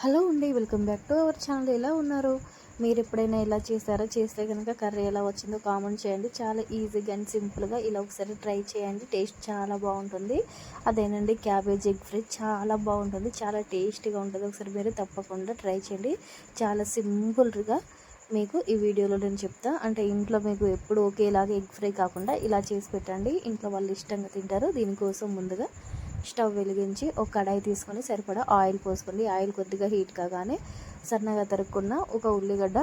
Hello అండి welcome back to our channel. ఎలా ఉన్నారు? మీరు ఎప్పుడైనా ఇలా చేస్తారో చేస్తే కనుక కర్రీ ఎలా వచ్చిందో కామెంట్ చేయండి. చాలా ఈజీగా అండ్ సింపుల్గా ఇలా ఒకసారి ట్రై చేయండి. టేస్ట్ చాలా బాగుంటుంది. అదేనండి క్యాబేజ్ ఎగ్ ఫ్రై చాలా బాగుంటుంది. చాలా టేస్టీగా ఉంటుంది. ఒకసారి మీరు తప్పకుండా ట్రై చేయండి. చాలా సింపుల్గా మీకు ఈ వీడియోలో నేను చెప్తా. అంటే ఇంట్లో మీకు ఎప్పుడు ఒకేలాగా ఎగ్ ఫ్రై కాకుండా ఇలా చేసి పెట్టండి. ఇంట్లో వాళ్ళు ఇష్టంగా తింటారు. దీనికోసం ముందుగా స్టవ్ వెలిగించి ఒక కడాయి తీసుకొని సరిపడా ఆయిల్ పోసుకోండి. ఆయిల్ కొద్దిగా హీట్ కాగానే సన్నగా తరుక్కున్న ఒక ఉల్లిగడ్డ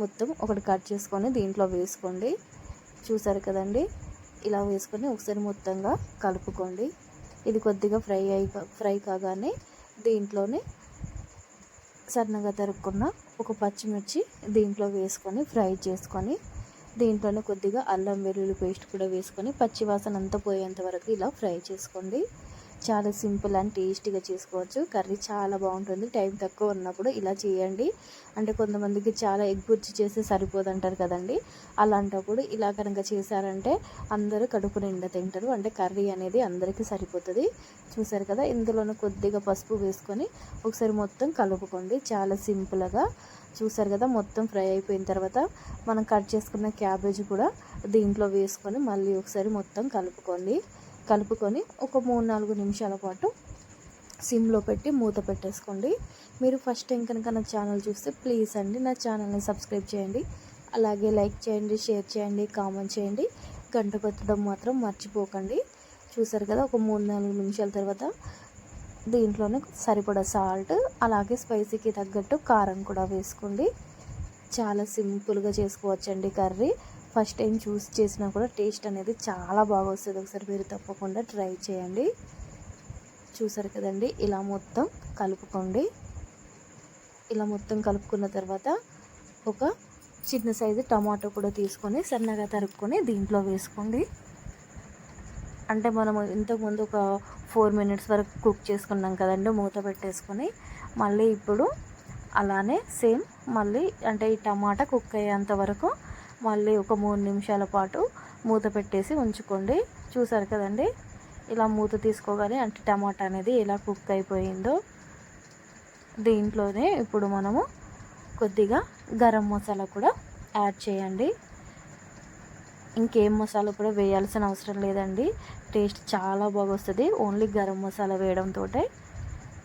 మొత్తం ఒకటి కట్ చేసుకొని దీంట్లో వేసుకోండి. చూసారు కదండి? ఇలా వేసుకొని ఒకసారి మొత్తంగా కలుపుకోండి. ఇది కొద్దిగా ఫ్రై అయి ఫ్రై కాగానే దీంట్లోనే సన్నగా తరుక్కున్న ఒక పచ్చిమిర్చి దీంట్లో వేసుకొని ఫ్రై చేసుకొని దీంట్లోనే కొద్దిగా అల్లం వెల్లుల్లి పేస్ట్ కూడా వేసుకొని పచ్చివాసన అంతా పోయేంత వరకు ఇలా ఫ్రై చేసుకోండి. చాలా సింపుల్ అండ్ టేస్టీగా చేసుకోవచ్చు. కర్రీ చాలా బాగుంటుంది. టైం తక్కువ ఉన్నప్పుడు ఇలా చేయండి. అంటే కొంతమందికి చాలా ఎగ్ బుర్జి చేస్తే సరిపోదు అంటారు కదండి. అలాంటప్పుడు ఇలా కనుక చేశారంటే అందరూ కడుపు నిండా తింటారు. అంటే కర్రీ అనేది అందరికీ సరిపోతుంది. చూసారు కదా ఇందులోనే కొద్దిగా పసుపు వేసుకొని ఒకసారి మొత్తం కలుపుకోండి. చాలా సింపుల్గా. చూసారు కదా మొత్తం ఫ్రై అయిపోయిన తర్వాత మనం కట్ చేసుకున్న క్యాబేజ్ కూడా దీంట్లో వేసుకొని మళ్ళీ ఒకసారి మొత్తం కలుపుకోండి. కలుపుకొని ఒక మూడు నాలుగు నిమిషాల పాటు సిమ్లో పెట్టి మూత పెట్టేసుకోండి. మీరు ఫస్ట్ టైం కనుక నా ఛానల్ చూస్తే ప్లీజ్ అండి నా ఛానల్ని సబ్స్క్రైబ్ చేయండి. అలాగే లైక్ చేయండి షేర్ చేయండి కామెంట్ చేయండి. గంట కొట్టడం మాత్రం మర్చిపోకండి. చూసారు కదా ఒక మూడు నాలుగు నిమిషాల తర్వాత దీంట్లోనే సరిపడా సాల్ట్ అలాగే స్పైసీకి తగ్గట్టు కారం కూడా వేసుకోండి. చాలా సింపుల్గా చేసుకోవచ్చండి కర్రీ. ఫస్ట్ టైం చూస్ చేసినా కూడా టేస్ట్ అనేది చాలా బాగా వస్తుంది. ఒకసారి మీరు తప్పకుండా ట్రై చేయండి. చూసారు కదండి? ఇలా మొత్తం కలుపుకోండి. ఇలా మొత్తం కలుపుకున్న తర్వాత ఒక చిన్న సైజు టమాటో కూడా తీసుకొని సన్నగా తరుక్కొని దీంట్లో వేసుకోండి. అంటే మనం ఇంతకుముందు ఒక ఫోర్ మినిట్స్ వరకు కుక్ చేసుకున్నాం కదండి మూత పెట్టేసుకొని. మళ్ళీ ఇప్పుడు అలానే సేమ్ మళ్ళీ అంటే ఈ టమాటా కుక్ అయ్యేంత వరకు మళ్ళీ ఒక మూడు నిమిషాల పాటు మూత పెట్టేసి ఉంచుకోండి. చూసారు కదండి? ఇలా మూత తీసుకోగానే అంటే టమాటా అనేది ఎలా కుక్ అయిపోయిందో దీంట్లోనే ఇప్పుడు మనము కొద్దిగా గరం మసాలా కూడా యాడ్ చేయండి. ఇంకేం మసాలా కూడా వేయాల్సిన అవసరం లేదండి. టేస్ట్ చాలా బాగా వస్తుంది. ఓన్లీ గరం మసాలా వేయడంతో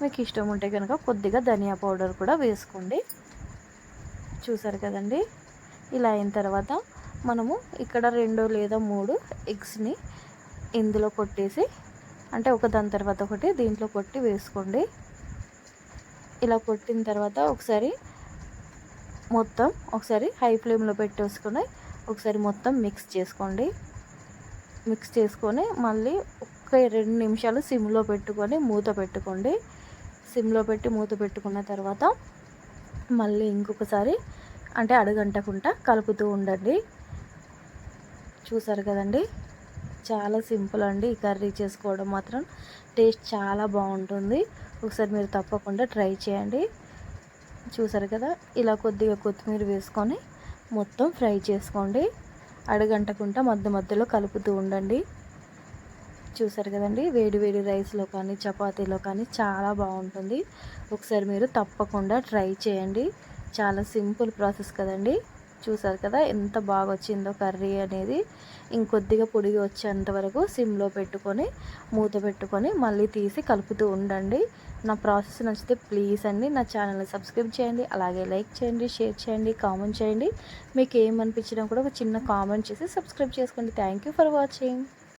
మీకు ఇష్టం ఉంటే కనుక కొద్దిగా ధనియా పౌడర్ కూడా వేసుకోండి. చూసారు కదండి? ఇలా అయిన తర్వాత మనము ఇక్కడ రెండు లేదా మూడు ఎగ్స్ని ఇందులో కొట్టేసి అంటే ఒక దాని తర్వాత ఒకటి దీంట్లో కొట్టి వేసుకోండి. ఇలా కొట్టిన తర్వాత ఒకసారి మొత్తం ఒకసారి హై ఫ్లేమ్లో పెట్టేసుకొని ఒకసారి మొత్తం మిక్స్ చేసుకోండి. మిక్స్ చేసుకొని మళ్ళీ ఒక రెండు నిమిషాలు సిమ్లో పెట్టుకొని మూత పెట్టుకోండి. సిమ్లో పెట్టి మూత పెట్టుకున్న తర్వాత మళ్ళీ ఇంకొకసారి అంటే అడగంటకుండా కలుపుతూ ఉండండి. చూసారు కదండి? చాలా సింపుల్ అండి ఈ కర్రీ చేసుకోవడం మాత్రం. టేస్ట్ చాలా బాగుంటుంది. ఒకసారి మీరు తప్పకుండా ట్రై చేయండి. చూసారు కదా? ఇలా కొద్దిగా కొత్తిమీర వేసుకొని మొత్తం ఫ్రై చేసుకోండి. అడగంటకుండా మధ్య మధ్యలో కలుపుతూ ఉండండి. చూసారు కదండి? వేడి వేడి రైస్లో కానీ చపాతీలో కానీ చాలా బాగుంటుంది. ఒకసారి మీరు తప్పకుండా ట్రై చేయండి. చాలా సింపుల్ ప్రాసెస్ కదండి. చూసారు కదా ఎంత బాగా వచ్చిందో కర్రీ అనేది. ఇంకొద్దిగా పొడిగి వచ్చేంత వరకు సిమ్లో పెట్టుకొని మూత పెట్టుకొని మళ్ళీ తీసి కలుపుతూ ఉండండి. నా ప్రాసెస్ నచ్చితే ప్లీజ్ అండి నా ఛానల్ని సబ్స్క్రైబ్ చేయండి అలాగే లైక్ చేయండి షేర్ చేయండి కామెంట్ చేయండి. మీకు ఏమనిపించినా కూడా ఒక చిన్న కామెంట్ చేసి సబ్స్క్రైబ్ చేసుకోండి. Thank for watching.